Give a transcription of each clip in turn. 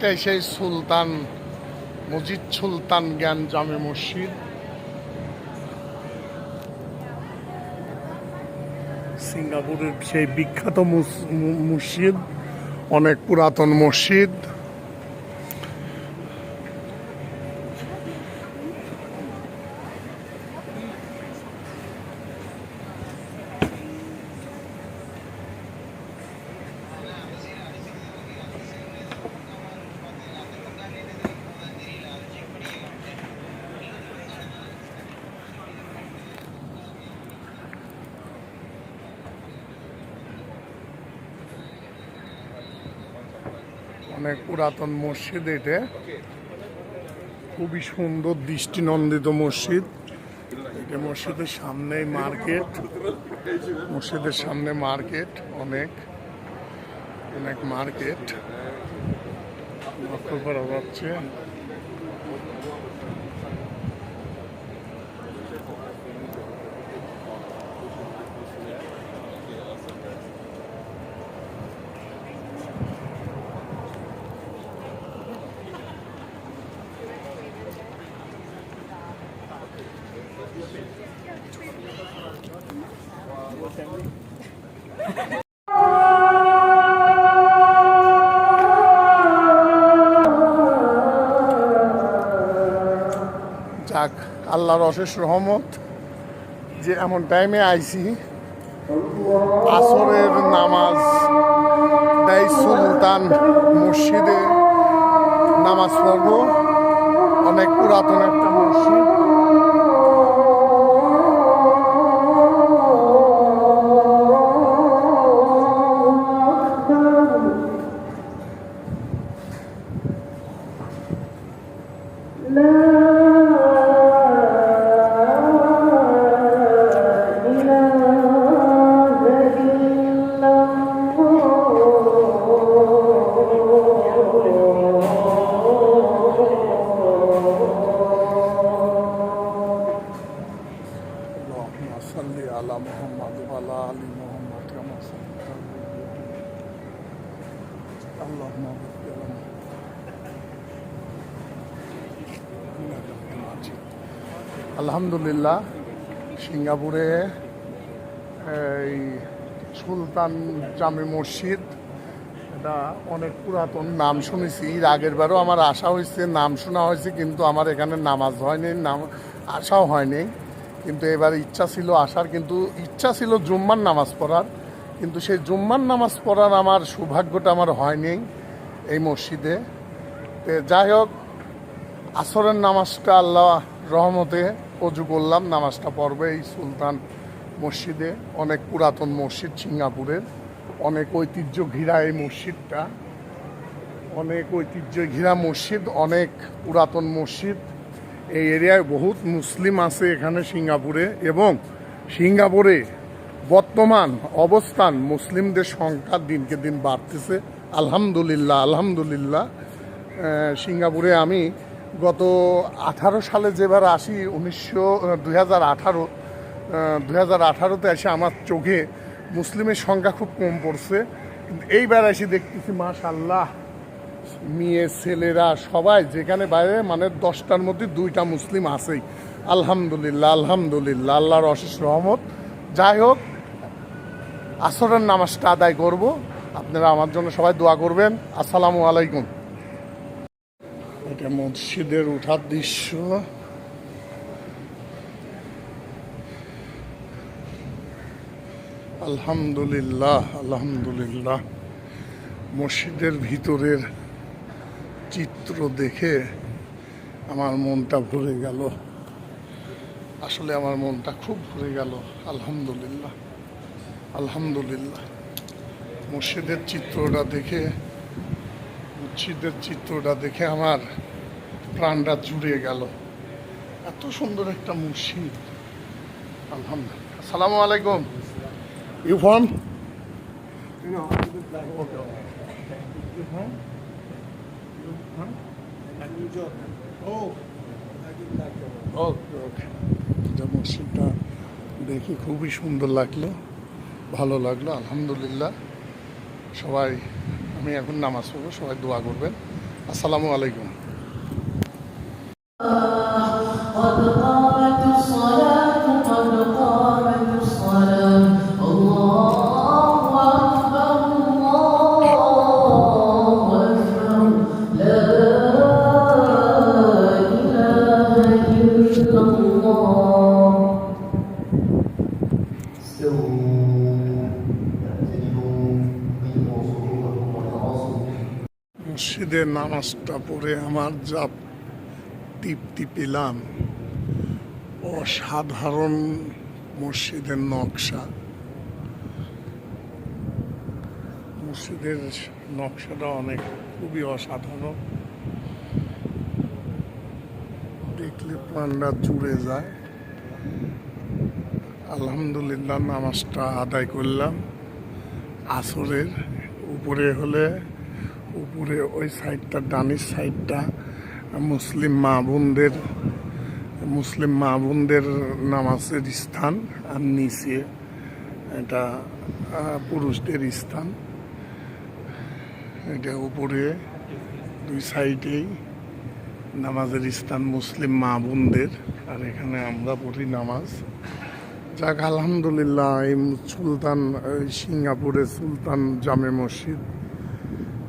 এটাই সেই সুলতান, মজিদ সুলতান জ্ঞান জামে মসজিদ। সিঙ্গাপুরের সেই বিখ্যাত মসজিদ, অনেক পুরাতন মসজিদ। অনেক পুরাতন মসজিদ এটা। খুবই সুন্দর দৃষ্টিনন্দিত মসজিদ। এটা মসজিদের সামনেই মার্কেট। মসজিদের সামনে মার্কেট, অনেক অনেক মার্কেট। লক্ষ্য করা যাচ্ছে। যাক, আল্লাহর অশেষ রহমত যে এমন টাইমে আইছি, আসরের নামাজ, দেয় সুলতান মসজিদে নামাজ পড়ব। অনেক পুরাতন একটা মসজিদ। اللهم بارك على محمد আলহামদুলিল্লাহ, সিঙ্গাপুরে, এই সুলতান জামে মসজিদ, এটা অনেক পুরাতন, নাম শুনেছি। এর আগের বারও আমার আশা হয়েছে, নাম শোনা হয়েছে, কিন্তু আমার এখানে নামাজ হয়নি, নাম আশাও হয়নি। কিন্তু এবার ইচ্ছা ছিল আসার, কিন্তু ইচ্ছা ছিল জুম্মার নামাজ পড়ার। কিন্তু সেই জুম্মার নামাজ পড়ার আমার সৌভাগ্যটা আমার হয়নি এই মসজিদে। যাই হোক, আসরের নামাজটা আল্লাহ রহমতে অজু করলাম, নামাজটা পড়বে এই সুলতান মসজিদে, অনেক পুরাতন মসজিদ সিঙ্গাপুরের, অনেক ঐতিহ্য ঘিরা এই মসজিদটা, অনেক ঐতিহ্য ঘিরা মসজিদ, অনেক পুরাতন মসজিদ। এই এরিয়ায় বহুত মুসলিম আছে এখানে সিঙ্গাপুরে এবং সিঙ্গাপুরে বর্তমান অবস্থান মুসলিমদের সংখ্যা দিনকে দিন বাড়তেছে। আলহামদুলিল্লাহ আলহামদুলিল্লাহ। সিঙ্গাপুরে আমি গত আঠারো সালে যেবার আসি, উনিশশো দুই হাজার আঠারো দুই হাজার আঠারোতে এসে আমার চোখে মুসলিমের সংখ্যা খুব কম পড়ছে। কিন্তু এইবার এসে দেখতেছি মাশাল্লাহ মেয়ে, ছেলেরা সবাই যেখানে বাইরে মানে দশটার মধ্যে দুইটা মুসলিম আছেই। আলহামদুলিল্লাহ আলহামদুলিল্লাহ, আল্লাহর অশেষ রহমত। যাই হোক, আসরের নামাজটা আদায় করব। আপনারা আমার জন্য সবাই দোয়া করবেন। আসসালামু আলাইকুম। এটা মসজিদের উঠার দৃশ্য আলহামদুলিল্লাহ আলহামদুলিল্লাহ মসজিদের ভিতরের চিত্র দেখে আমার মনটা ভরে গেল। আসলে আমার মনটা খুব ভরে গেল। আলহামদুলিল্লাহ আলহামদুলিল্লাহ। মসজিদের চিত্রটা দেখে, মসজিদের চিত্রটা দেখে আমার প্রাণটা জুড়ে গেল। এত সুন্দর একটা মসজিদ। আলহামদুলিল্লাহ। আসসালামু আলাইকুম। You from No, I live like okay you from New York. Oh I live like okay. Okay মসজিদটা দেখে খুবই সুন্দর লাগল ভালো লাগল আলহামদুলিল্লাহ। সবাই আমি এখন নামাজ পড়ব সবাই দোয়া করবেন। আসসালামু আলাইকুম। মসজিদে নামাজটা পড়ে আমার যা তৃপ্তি পেলাম। অসাধারণ মসজিদের নকশা। মসজিদের নকশাটা অনেক, খুবই অসাধারণ। দেখলে প্রাণটা জুড়ে যায়। আলহামদুলিল্লাহ নামাজটা আদায় করলাম। আসরের উপরে হলে, উপরে ওই সাইডটা, ডানির সাইডটা মুসলিম মা বোনদের মুসলিম মা বোনদের নামাজের স্থান আর নিচে এটা পুরুষদের স্থান। এটা উপরে, দুই সাইডেই নামাজের স্থান মুসলিম মা বোনদের আর এখানে আমরা পড়ি নামাজ। যাক, আলহামদুলিল্লাহ, এই সুলতান সিঙ্গাপুরের সুলতান জামে মসজিদ,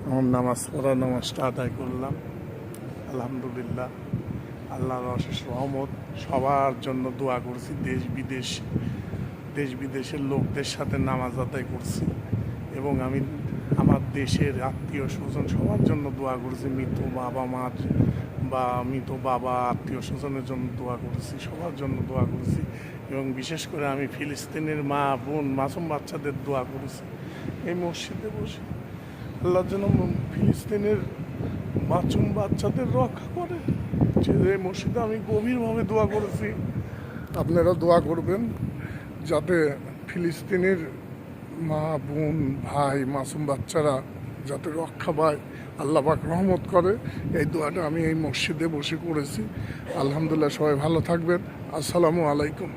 আমার নামাজ পড়া, নামাজটা আদায় করলাম। আলহামদুলিল্লাহ। আল্লাহর অশেষ রহমত, সবার জন্য দোয়া করছি, দেশ বিদেশ, দেশ বিদেশের লোকদের সাথে নামাজ আদায় করছি এবং আমি আমার দেশের আত্মীয় স্বজন সবার জন্য দোয়া করছি, মৃত বাবা মার বা মৃত বাবা, আত্মীয় স্বজনের জন্য দোয়া করেছি, সবার জন্য দোয়া করেছি এবং বিশেষ করে আমি ফিলিস্তিনের মা, বোন, মাসুম বাচ্চাদের দোয়া করেছি। এই মসজিদে বসে আল্লাহর জন্য ফিলিস্তিনের মাসুম বাচ্চাদের রক্ষা করে। যে মসজিদে আমি গভীরভাবে দোয়া করেছি, আপনারা দোয়া করবেন যাতে ফিলিস্তিনের মা, বোন, ভাই, মাসুম বাচ্চারা যাতে রক্ষা পায়। আল্লাহ পাক রহমত করে। এই দোয়াটা আমি এই মসজিদে বসে করেছি। আলহামদুলিল্লাহ, সবাই ভালো থাকবেন। আসসালামু আলাইকুম।